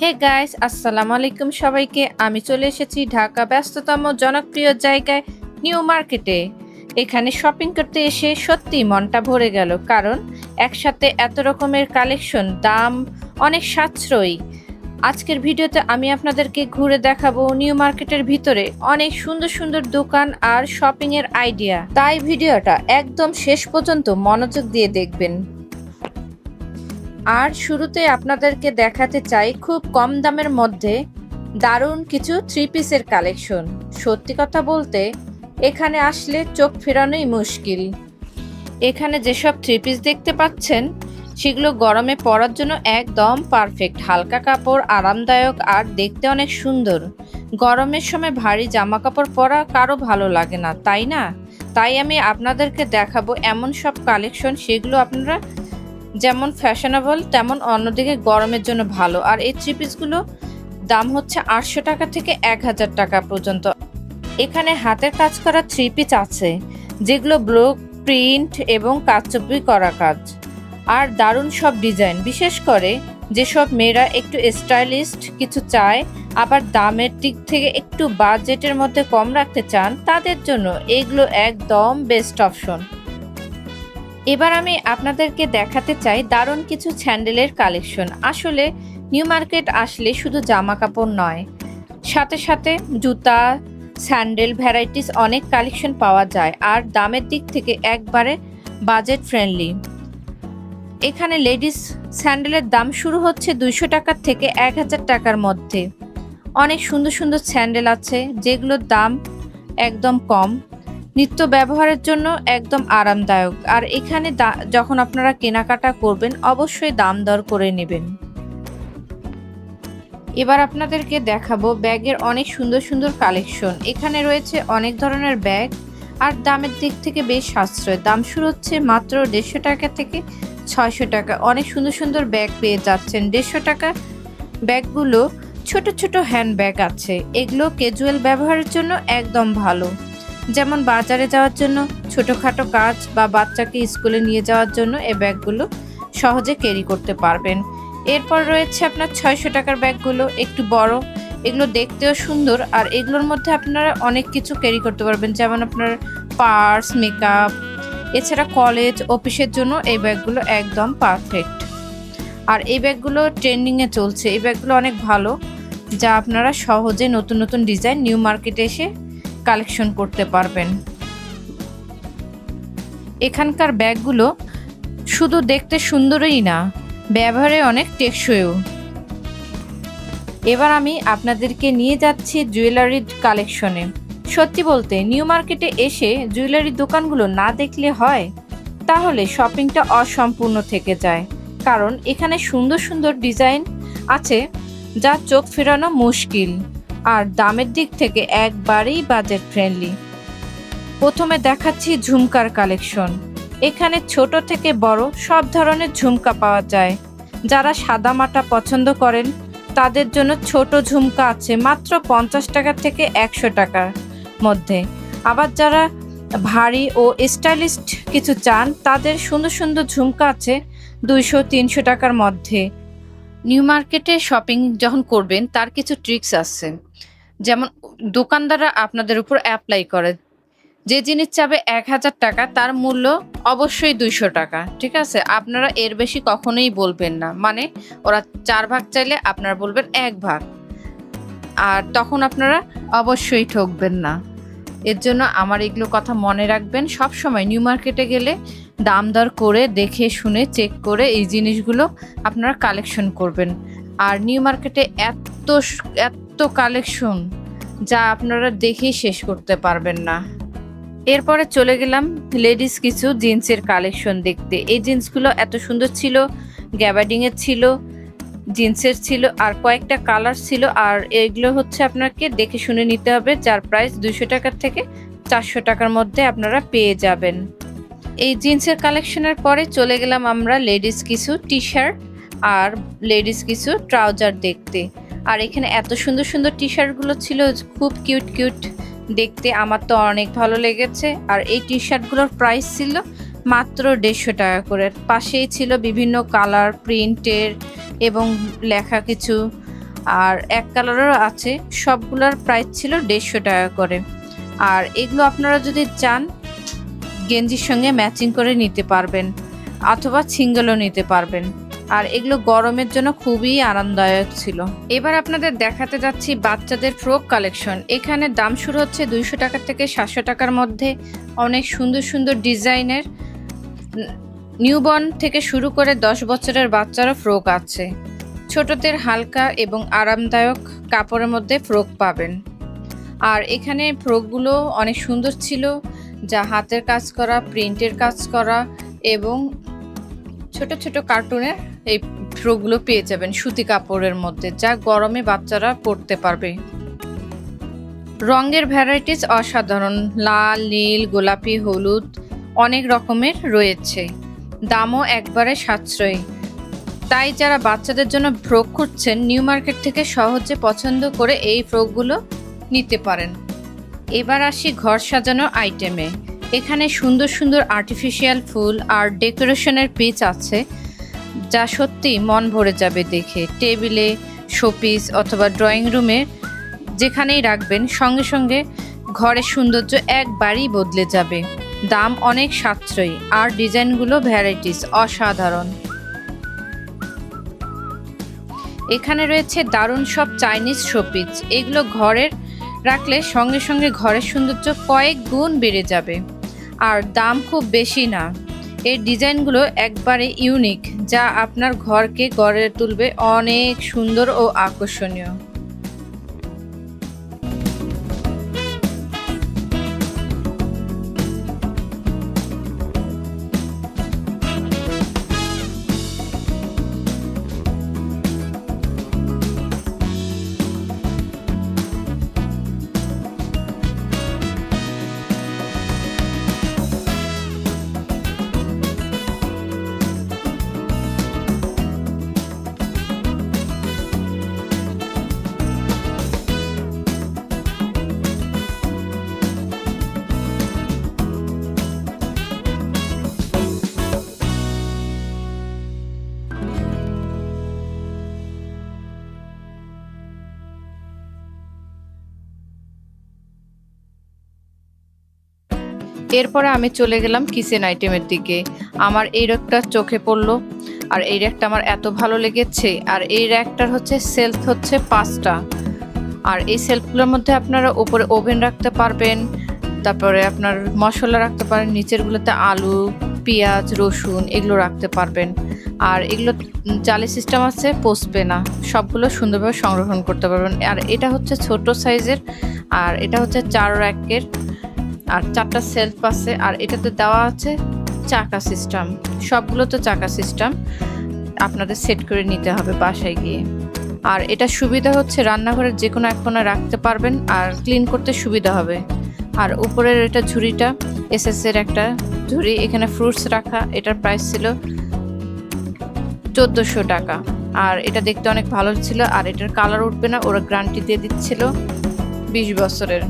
Hey guys, আসসালামু আলাইকুম সবাইকে। আমি চলে এসেছি ঢাকা ব্যস্ততম, জনপ্রিয় জায়গায়, নিউ মার্কেটে। এখানে শপিং করতে এসে সত্যি মনটা ভরে গেল, কারণ একসাথে এত রকমের কালেকশন, দাম অনেক সাশ্রয়ী। আজকের ভিডিওতে আমি আপনাদেরকে ঘুরে দেখাবো নিউ মার্কেটের ভিতরে অনেক সুন্দর সুন্দর দোকান আর শপিং এর আইডিয়া। তাই ভিডিওটা একদম শেষ পর্যন্ত মনোযোগ দিয়ে দেখবেন। আর শুরুতে আপনাদেরকে দেখাতে চাই খুব কম দামের মধ্যে দারুণ কিছু থ্রি পিসের কালেকশন সত্যি কথা বলতে, এখানে আসলে চোখ ফেরানোই মুশকিল। এখানে যেসব থ্রি পিস দেখতে পাচ্ছেন, সেগুলো গরমে পরার জন্য একদম পারফেক্ট হালকা কাপড়, আরামদায়ক আর দেখতে অনেক সুন্দর। গরমের সময় ভারী জামা কাপড় পরা কারও ভালো লাগে না, তাই না? তাই আমি আপনাদেরকে দেখাবো এমন সব কালেকশন সেগুলো আপনারা যেমন ফ্যাশনেবল তেমন অন্যদিকে গরমের জন্য ভালো। আর এই থ্রি পিসগুলো দাম হচ্ছে আটশো টাকা থেকে এক হাজার টাকা পর্যন্ত। এখানে হাতের কাজ করা থ্রি পিস আছে, যেগুলো ব্লক প্রিন্ট এবং কাচচুপি করা কাজ। আর দারুণ সব ডিজাইন বিশেষ করে যেসব মেয়েরা একটু স্টাইলিস্ট কিছু চায়, আবার দামের দিক থেকে একটু বাজেটের মধ্যে কম রাখতে চান, তাদের জন্য এগুলো একদম বেস্ট অপশন এবার আমি আপনাদেরকে দেখাতে চাই দারুণ কিছু স্যান্ডেলের কালেকশন। আসলে নিউ মার্কেট আসলে শুধু জামা কাপড় নয়, সাথে সাথে জুতা, স্যান্ডেল, ভ্যারাইটিস অনেক কালেকশন পাওয়া যায় আর দামের দিক থেকে একবারে বাজেট ফ্রেন্ডলি। এখানে লেডিস স্যান্ডেলের দাম শুরু হচ্ছে দুইশো টাকার থেকে এক হাজার টাকার মধ্যে। অনেক সুন্দর সুন্দর স্যান্ডেল আছে যেগুলোর দাম একদম কম। নিত্য ব্যবহারের জন্য একদম আরামদায়ক। আর এখানে যখন আপনারা কেনাকাটা করবেন, অবশ্যই দাম দর করে নেবেন। এবার আপনাদেরকে দেখাবো ব্যাগের অনেক সুন্দর সুন্দর কালেকশন। এখানে রয়েছে অনেক ধরনের ব্যাগ, আর দামের দিক থেকে বেশ সাশ্রয়। দাম শুরু হচ্ছে মাত্র দেড়শো টাকা থেকে ছয়শো টাকা। অনেক সুন্দর সুন্দর ব্যাগ পেয়ে যাচ্ছেন। দেড়শো টাকা ব্যাগগুলো ছোট ছোট হ্যান্ড ব্যাগ আছে। এগুলো ক্যাজুয়াল ব্যবহারের জন্য একদম ভালো। যেমন বাজারে যাওয়ার জন্য, ছোটোখাটো কাজ বা বাচ্চাকে স্কুলে নিয়ে যাওয়ার জন্য এই ব্যাগগুলো সহজে ক্যারি করতে পারবেন। এরপর রয়েছে আপনার ছয়শো টাকার ব্যাগগুলো, একটু বড়, এগুলো দেখতেও সুন্দর আর এগুলোর মধ্যে আপনারা অনেক কিছু ক্যারি করতে পারবেন, যেমন আপনার পার্স, মেকআপ। এছাড়া কলেজ, অফিসের জন্য এই ব্যাগগুলো একদম পারফেক্ট। আর এই ব্যাগগুলো ট্রেন্ডিংয়ে চলছে, এই ব্যাগগুলো অনেক ভালো, যা আপনারা সহজে নতুন নতুন ডিজাইন নিউ মার্কেটে এসে কালেকশন করতে পারবেন। এখানকার ব্যাগগুলো শুধু দেখতে সুন্দরই না, ব্যবহারে অনেক টেকসইও। এবার আমি আপনাদেরকে নিয়ে যাচ্ছি জুয়েলারির কালেকশনে। সত্যি বলতে, নিউ মার্কেটে এসে জুয়েলারির দোকানগুলো না দেখলে হয়, তাহলে শপিংটা অসম্পূর্ণ থেকে যায়। কারণ এখানে সুন্দর সুন্দর ডিজাইন আছে যা চোখ ফেরানো মুশকিল। আর দামের দিক থেকে একবারেই বাজেট ফ্রেন্ডলি প্রথমে দেখাচ্ছি ঝুমকার কালেকশন এখানে ছোট থেকে বড় সব ধরনের ঝুমকা পাওয়া যায়। যারা সাদা মাটা পছন্দ করেন, তাদের জন্য ছোট ঝুমকা আছে মাত্র পঞ্চাশ টাকা থেকে একশো টাকার মধ্যে। আবার যারা ভারী ও স্টাইলিস্ট কিছু চান, তাদের সুন্দর সুন্দর ঝুমকা আছে দুইশো, তিনশো টাকার মধ্যে। নিউ মার্কেটে শপিং যখন করবেন, তার কিছু ট্রিক্স আছে। যেমন, দোকানদাররা আপনাদের উপর অ্যাপ্লাই করে। যে জিনিস চাবে এক হাজার টাকা, তার মূল্য অবশ্যই দুইশো টাকা, ঠিক আছে? আপনারা এর বেশি কখনোই বলবেন না। মানে ওরা চার ভাগ চাইলে আপনারা বলবেন এক ভাগ। আর তখন আপনারা অবশ্যই ঠকবেন না। এর জন্য আমার এগুলো কথা মনে রাখবেন। সব সময় নিউ মার্কেটে গেলে দাম দর করে দেখে শুনে চেক করে এই জিনিসগুলো আপনারা কালেকশন করবেন। আর নিউ মার্কেটে এত এত কালেকশন যা আপনারা দেখেই শেষ করতে পারবেন না। এরপরে চলে গেলাম লেডিস কিছু জিন্সের কালেকশন দেখতে। এই জিন্সগুলো এত সুন্দর ছিল গ্যাবার্ডিংয়ের ছিল জিন্সের ছিল, আর কয়েকটা কালার ছিল, আর এগুলো হচ্ছে আপনাকে দেখে শুনে নিতে হবে, যার প্রাইস দুশো টাকার থেকে চারশো টাকার মধ্যে আপনারা পেয়ে যাবেন। এই জিন্সের কালেকশনের পরে চলে গেলাম আমরা লেডিস কিছু টি শার্ট আর লেডিস কিছু ট্রাউজার দেখতে। আর এখানে এত সুন্দর সুন্দর টি শার্টগুলো ছিল, খুব কিউট কিউট দেখতে। আমার তো অনেক ভালো লেগেছে। আর এই টি শার্টগুলোর প্রাইস ছিল মাত্র দেড়শো টাকা করে। পাশেই ছিল বিভিন্ন কালার প্রিন্টের এবং লেখা কিছু। আর এক কালারেরও আছে, সবগুলোর প্রাইস ছিল দেড়শো টাকা করে। আর এগুলো আপনারা যদি চান গেঞ্জির সঙ্গে ম্যাচিং করে নিতে পারবেন অথবা সিঙ্গেলও নিতে পারবেন। আর এগুলো গরমের জন্য খুবই আরামদায়ক ছিল। এবার আপনাদের দেখাতে যাচ্ছি বাচ্চাদের ফ্রক কালেকশন। এখানে দাম শুরু হচ্ছে দুইশো টাকা থেকে সাতশো টাকার মধ্যে। অনেক সুন্দর সুন্দর ডিজাইনের নিউবর্ন থেকে শুরু করে দশ বছরের বাচ্চারও ফ্রক আছে। ছোটদের হালকা এবং আরামদায়ক কাপড়ের মধ্যে ফ্রক পাবেন। আর এখানে ফ্রকগুলো অনেক সুন্দর ছিল। যা হাতের কাজ করা প্রিন্টের কাজ করা এবং ছোট ছোট কার্টুনের এই ফ্রকগুলো পেয়ে যাবেন সুতি কাপড়ের মধ্যে যা গরমে বাচ্চারা পরতে পারবে। রঙের ভ্যারাইটিস অসাধারণ, লাল, নীল, গোলাপি, হলুদ অনেক রকমের রয়েছে। দামও একবারে সাশ্রয়ী। তাই যারা বাচ্চাদের জন্য ফ্রক খুঁজছেন, নিউ মার্কেট থেকে সহজে পছন্দ করে এই ফ্রকগুলো নিতে পারেন। এবার আসি ঘর সাজানো আইটেমে এখানে সুন্দর সুন্দর আর্টিফিশিয়াল ফুল আর ডেকোরেশনের পিচ আছে, যা সত্যি মন ভরে যাবে দেখে। টেবিলে শোপিস অথবা ড্রয়িং রুমে যেখানেই রাখবেন, সঙ্গে সঙ্গে ঘরের সৌন্দর্য একবারই বদলে যাবে। দাম অনেক সাশ্রয়ী আর ডিজাইনগুলো ভ্যারাইটিস অসাধারণ। এখানে রয়েছে দারুণ সব চাইনিজ শোপিস এগুলো ঘরের রাখলে সঙ্গে সঙ্গে ঘরের সৌন্দর্য কয়েক গুণ বেড়ে যাবে। আর দাম খুব বেশি না। এর ডিজাইনগুলো একবারে ইউনিক, যা আপনার ঘরকে গড়ে তুলবে অনেক সুন্দর ও আকর্ষণীয়। এরপরে আমি চলে গেলাম কিচেন আইটেমের দিকে। আমার এই র্যাকটা চোখে পড়ল, আর এই র্যাকটা আমার এত ভালো লেগেছে, আর এই র্যাকটার হচ্ছে সেলফ হচ্ছে পাঁচটা। আর এই সেলফগুলোর মধ্যে আপনারা উপরে ওভেন রাখতে পারবেন, তারপরে আপনার মশলা রাখতে পারেন, নিচেরগুলোতে আলু, পেঁয়াজ, রসুন এগুলো রাখতে পারবেন। আর এগুলো জালি সিস্টেম আছে পচবে না, সবগুলো সুন্দরভাবে সংরক্ষণ করতে পারবেন। আর এটা হচ্ছে ছোট সাইজের আর এটা হচ্ছে চার র্যাকের আর চারটা সেলফ আছে, আর এটাতে দেওয়া আছে চাকা সিস্টেম সবগুলো তো চাকা সিস্টেম আপনাদের সেট করে নিতে হবে বাসায় গিয়ে। আর এটা সুবিধা হচ্ছে রান্নাঘরের যে কোনো এক রাখতে পারবেন, আর ক্লিন করতে সুবিধা হবে। আর উপরের এটা ঝুড়িটা এসএস এর একটা ঝুড়ি, এখানে ফ্রুটস রাখা, এটার প্রাইস ছিল চোদ্দোশো টাকা। আর এটা দেখতে অনেক ভালো ছিল, আর এটার কালার উঠবে না, ওরা গ্যারান্টি দিয়ে দিচ্ছিল বিশ বছরের।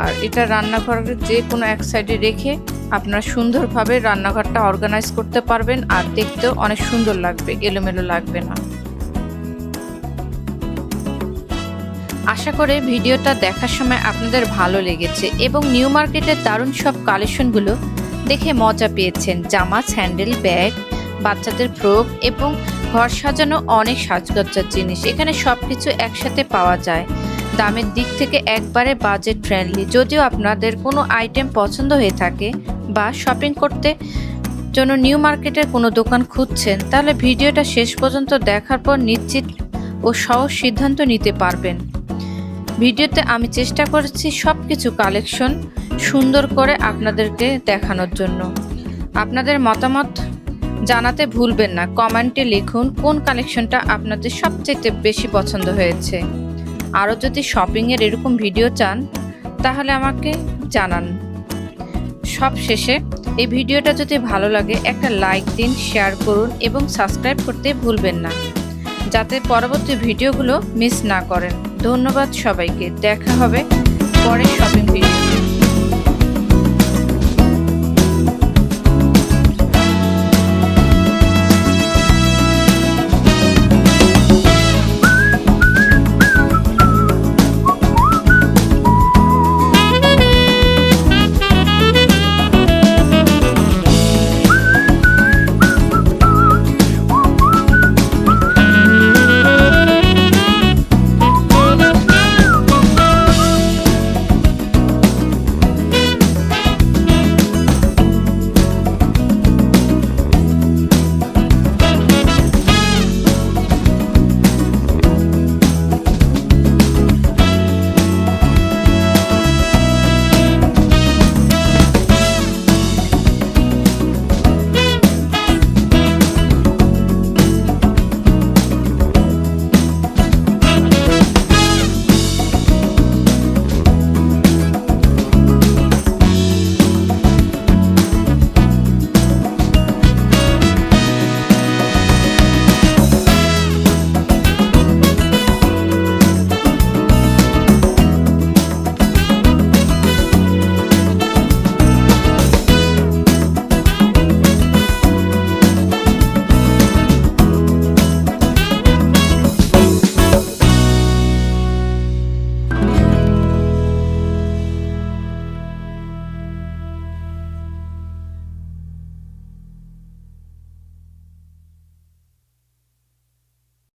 আর এটা রান্নাঘরের যে কোনো এক সাইডে রেখে আপনারা সুন্দরভাবে রান্নাঘরটা অর্গানাইজ করতে পারবেন আর দেখতেও অনেক সুন্দর লাগবে, এলোমেলো লাগবে না। আশা করে ভিডিওটা দেখার সময় আপনাদের ভালো লেগেছে এবং নিউ মার্কেটের দারুণ সব কালেকশনগুলো দেখে মজা পেয়েছেন। জামা, স্যান্ডেল, ব্যাগ, বাচ্চাদের ফ্রক এবং ঘর সাজানো অনেক সাজগজ্জার জিনিস। এখানে সব কিছু একসাথে পাওয়া যায়। দামের দিক থেকে একবারে বাজেট ফ্রেন্ডলি যদিও আপনাদের কোনো আইটেম পছন্দ হয়ে থাকে বা শপিং করতে জন্য নিউ মার্কেটের কোনো দোকান খুঁজছেন, তাহলে ভিডিওটা শেষ পর্যন্ত দেখার পর নিশ্চিত ও সহজ সিদ্ধান্ত নিতে পারবেন। ভিডিওতে আমি চেষ্টা করেছি সব কিছু কালেকশন সুন্দর করে আপনাদেরকে দেখানোর জন্য। আপনাদের মতামত জানাতে ভুলবেন না। কমেন্টে লিখুন কোন কালেকশনটা আপনাদের সবচেয়ে বেশি পছন্দ হয়েছে। আরও যদি শপিংয়ের এরকম ভিডিও চান, তাহলে আমাকে জানান। সব শেষে এই ভিডিওটা যদি ভালো লাগে, একটা লাইক দিন শেয়ার করুন এবং সাবস্ক্রাইব করতে ভুলবেন না, যাতে পরবর্তী ভিডিওগুলো মিস না করেন। ধন্যবাদ সবাইকে। দেখা হবে পরের শপিং ভিডিও